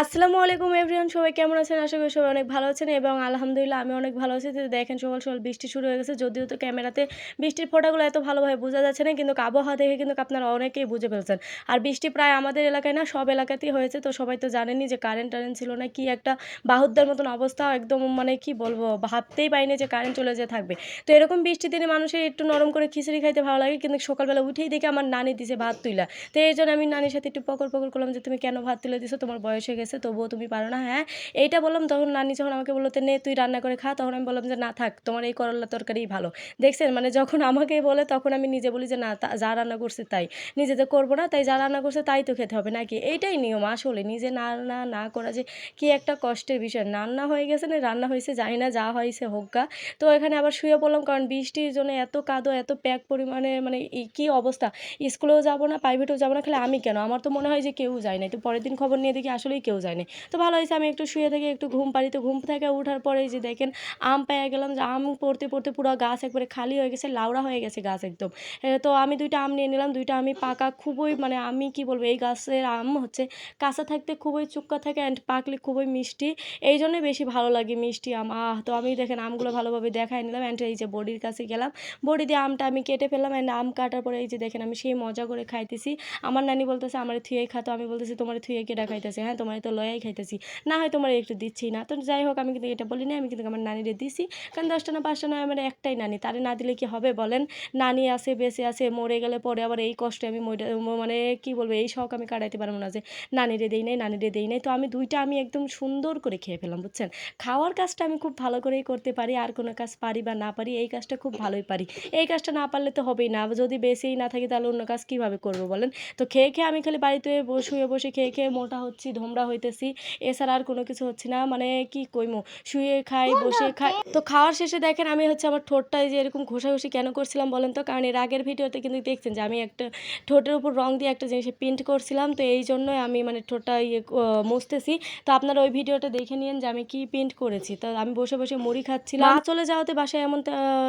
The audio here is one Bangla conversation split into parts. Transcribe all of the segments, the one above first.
আসসালামু আলাইকুম এভরিওয়ান, সবাই কেমন আছেন? আশা করি সবাই অনেক ভালো আছেন এবং আলহামদুলিল্লাহ আমি অনেক ভালো আছি। তো দেখেন, সকাল সকাল বৃষ্টি শুরু হয়ে গেছে, যদিও তো ক্যামেরাতে বৃষ্টির ফোঁটাগুলো এত ভালোভাবে বোঝা যাচ্ছে না, কিন্তু আবহাওয়া দেখে কিন্তু আপনারা অনেকেই বুঝে ফেলছেন। আর বৃষ্টি প্রায় আমাদের এলাকায় না, সব এলাকাতেই হয়েছে। তো সবাই তো জানেনই যে কারেন্ট টারেন্ট ছিল না, কি একটা বাহুদ্দার মতন অবস্থা, একদম মানে কি বলব, ভাবতেই পাইনি যে কারেন্ট চলে যে থাকবে। তো এরকম বৃষ্টি দিনে মানুষের একটু নরম করে খিচুড়ি খাইতে ভালো লাগে, কিন্তু সকালবেলা উঠেই দেখে আমার নানি দিছে ভাত তুইলা। তো এই জন্য আমি নানির সাথে একটু পকর পকর করলাম যে, তুমি কেন ভাত তুলে দিছো? তোমার বয়স গেছে, তবুও তুমি পারো না। হ্যাঁ এইটা বললাম, তখন নানি যখন আমাকে বলল নে, তুই রান্না করে খা, তখন আমি বললাম যে, না, থাক, তোমার এই করলা তরকারিই ভালো। দেখছেন মানে যখন আমাকে বলে, তখন আমি নিজে বলি যে, না যা রান্না করছে তাই। নিজে তো করব না, তাই যা রান্না করছে তাই তো খেতে হবে নাকি? এইটাই নিয়ম আসলে, নিজে না না না করা যে, কি একটা কষ্টের বিষয়। রান্না হয়ে গেছে না, রান্না হয়েছে জানি না, যা হয়েছে হোক গা। তো এখানে আবার শুয়ে পড়লাম, কারণ বৃষ্টির জন্য এত কাদো, এত প্যাক পরিমাণে মানে কি অবস্থা? স্কুলেও যাব না প্রাইভেটেও যাব না, খালি আমি কেন? আমার তো মনে হয় যে, কেউ যায় না। তো পরের দিন খবর নিয়ে দেখি, আসলেই কেউ যায় না তো ভালো হয়েছে আমি একটু শুয়ে থেকে একটু ঘুম পাড়ি তো ঘুম থেকে ওঠার পরে যে দেখেন আম পেয়ে গেলাম যে আম পড়তে পড়তে পুরো গাছ একবারে খালি হয়ে গেছে, লাউড়া হয়ে গেছে গাছ একদম। তো আমি দুইটা আম নিয়ে নিলাম, দুইটা আমি পাকা, খুবই মানে আমি কি বলব, এই গাছের আম হচ্ছে কাঁচা থাকতে খুবই চুক্কা থাকে অ্যান্ড পাকলে খুবই মিষ্টি। এই জন্য বেশি ভালো লাগে মিষ্টি আম। আহ, তো আমি দেখেন আমগুলো ভালোভাবে দেখাই নিলাম অ্যান্ড এই যে বডির কাছে গেলাম। বডি দিয়ে আমটা আমি কেটে ফেললাম অ্যান্ড আম কাটার পরে এই যে দেখেন আমি সেই মজা করে খাইতেছি। আমার নানি বলতেছে, আমার থুয়েই খাতো আমি বলতেছি, তোমার থুয়ে কেটা খাইতেছে? হ্যাঁ তোমার তো লয়াই খাইতেছি। না হয়তো আমার একটু দিচ্ছি না। তো যাই হোক, আমি কিন্তু এটা বলি না আমি কিন্তু আমার নানিরে দিছি। কারণ দশটা না পাঁচটা নয়, আমার একটাই নানি। তারে না দিলে কি হবে বলেন? নানি আছে, বেঁচে আছে, মরে গেলে পরে আবার এই কষ্টে আমি মানে কি বলব, এই শখ আমি কাটাইতে পারব না যে নানিরে দেই নাই, নানিরে দেই নাই। তো আমি দুইটা আমি একদম সুন্দর করে খেয়ে ফেলাম বুঝছেন? খাওয়ার কাজটা আমি খুব ভালো করেই করতে পারি, আর কোনো কাজ পারি বা না পারি, এই কাজটা খুব ভালোই পারি। এই কাজটা না পারলে তো হবেই না। যদি বেঁচেই না থাকি, তাহলে অন্য কাজ কীভাবে করব বলেন? তো খেয়ে খেয়ে আমি খালি বাড়িতে শুয়ে বসে খেয়ে খেয়ে মোটা হচ্ছি, ধোমরা হইতেছি। এছাড়া আর কোনো কিছু হচ্ছে না। মানে কি কইমো? শুয়ে খাই বসে খাই। তো খাওয়ার শেষে দেখেন আমি হচ্ছে আমার ঠোঁটটায় যে এরকম ঘষাঘষি কেন করছিলাম বলেন তো? কারণ এর আগের ভিডিওতে কিন্তু দেখছেন যে আমি একটা ঠোঁটের উপর রং দিয়ে একটা জিনিসে প্রিন্ট করছিলাম। তো এই জন্যই আমি মানে ঠোঁটটা ইয়ে মুছতেছি। তো আপনারা ওই ভিডিওটা দেখে নিন যে আমি কি প্রিন্ট করেছি। তো আমি বসে বসে মুড়ি খাচ্ছিলাম। মা চলে যাওয়াতে বাসায় এমন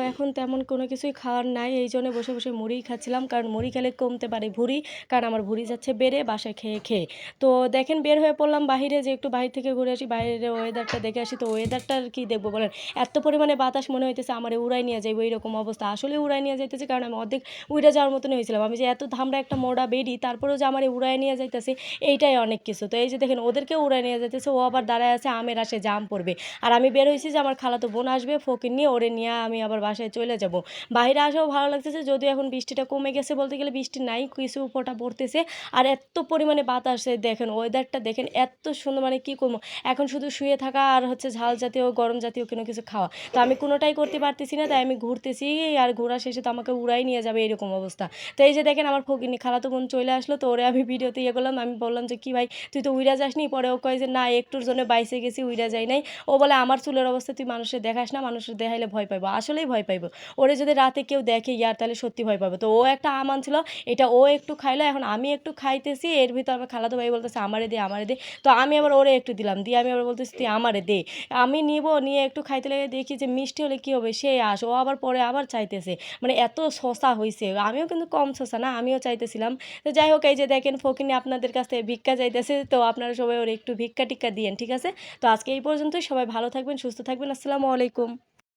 এখন তেমন কোনো কিছুই খাওয়ার নাই। এই জন্য বসে বসে মুড়িই খাচ্ছিলাম। কারণ মুড়ি খেলে কমতে পারে ভুঁড়ি। কারণ আমার ভুঁড়ি যাচ্ছে বেড়ে বাসায় খেয়ে খেয়ে। তো দেখেন বের হয়ে পড়লাম বাহিরে যে একটু বাহির থেকে ঘুরে আসি, বাইরের ওয়েদারটা দেখে আসি। তো ওয়েদারটা আর কি দেখব বলেন? এত পরিমাণে বাতাস মনে হইতেছে, আমার উড়াই নিয়ে যাইবো এইরকম অবস্থা। আসলে উড়াই নিয়ে যাইতেছে, কারণ আমি অর্ধেক উড়ে যাওয়ার মতনই হয়েছিলাম আমি যে এত ধামড়া একটা মোড়া বেরি তারপরেও যে আমার উড়াই নিয়ে যাইতেছে, এইটাই অনেক কিছু। তো এই যে দেখেন, ওদেরকেও উড়াই নিয়ে যাইতেছে, ও আবার দাঁড়ায় আছে, আমের আসে, জাম পড়বে। আর আমি বের হয়েছি যে আমার খালাতো বোন আসবে, ফকির নিয়ে ওরে নিয়ে আমি আবার বাসায় চলে যাব। বাইরে আসাও ভালো লাগতেছে, যদিও এখন বৃষ্টিটা কমে গেছে বলতে গেলে, বৃষ্টি নাই, কিছু ফোঁটা পড়তেছে। আর এত পরিমাণে বাতাসে দেখেন ওয়েদারটা দেখেন এত সুন্দর মানে কী করব? এখন শুধু শুয়ে থাকা আর হচ্ছে ঝাল জাতীয়, গরম জাতীয় কোনো কিছু খাওয়া। তো আমি কোনোটাই করতে পারতেছি না, তাই আমি ঘুরতেছি আর ঘোরা শেষে তো আমাকে উড়াই নিয়ে যাবে এরকম অবস্থা। তো এই যে দেখেন আমার ফকিনি খালাতো বোন চলে আসলো, তো ওরে আমি ভিডিওতে ইয়ে করলাম, আমি বললাম যে, কি ভাই, তুই তো উইরা যাসনি? পরে ও কয় যে, না, একটুর জন্য বাইসে গেছি, উইরা যাই নাই। ও বলে, আমার চুলের অবস্থা, তুই মানুষের দেখাস না, মানুষের দেখাইলে ভয় পাইবো। আসলেই ভয় পাইবো। ওরে যদি রাতে কেউ দেখে ইয়ার, তাহলে সত্যি ভয় পাবে। তো ও একটা আম আনছিল, এটা ও একটু খাইলো, এখন আমি একটু খাইতেছি, এর ভিতর আমার খালাতো ভাই বলতেছে, আমারে দে আমারে দে। তো আমি আবার ওরে একটু দিলাম। দিয়ে আমি আবার বলতেছি, তুই আমারে দে। আমি নিব, নিয়ে একটু খাইতে লেগে, দেখি যে মিষ্টি হলে কী হবে, সে আস, ও আবার পরে আবার চাইতেছে। মানে এত শশা হয়েছে আমিও কিন্তু কম শশা না, আমিও চাইতেছিলাম। তো যাই হোক, এই যে দেখেন ফকিনি আপনাদের কাছ থেকে ভিক্ষা চাইতেছে, তো আপনারা সবাই ওর একটু ভিক্ষা টিক্ষা দিয়েন, ঠিক আছে? তো আজকে এই পর্যন্তই, সবাই ভালো থাকবেন, সুস্থ থাকবেন, আসসালামু আলাইকুম।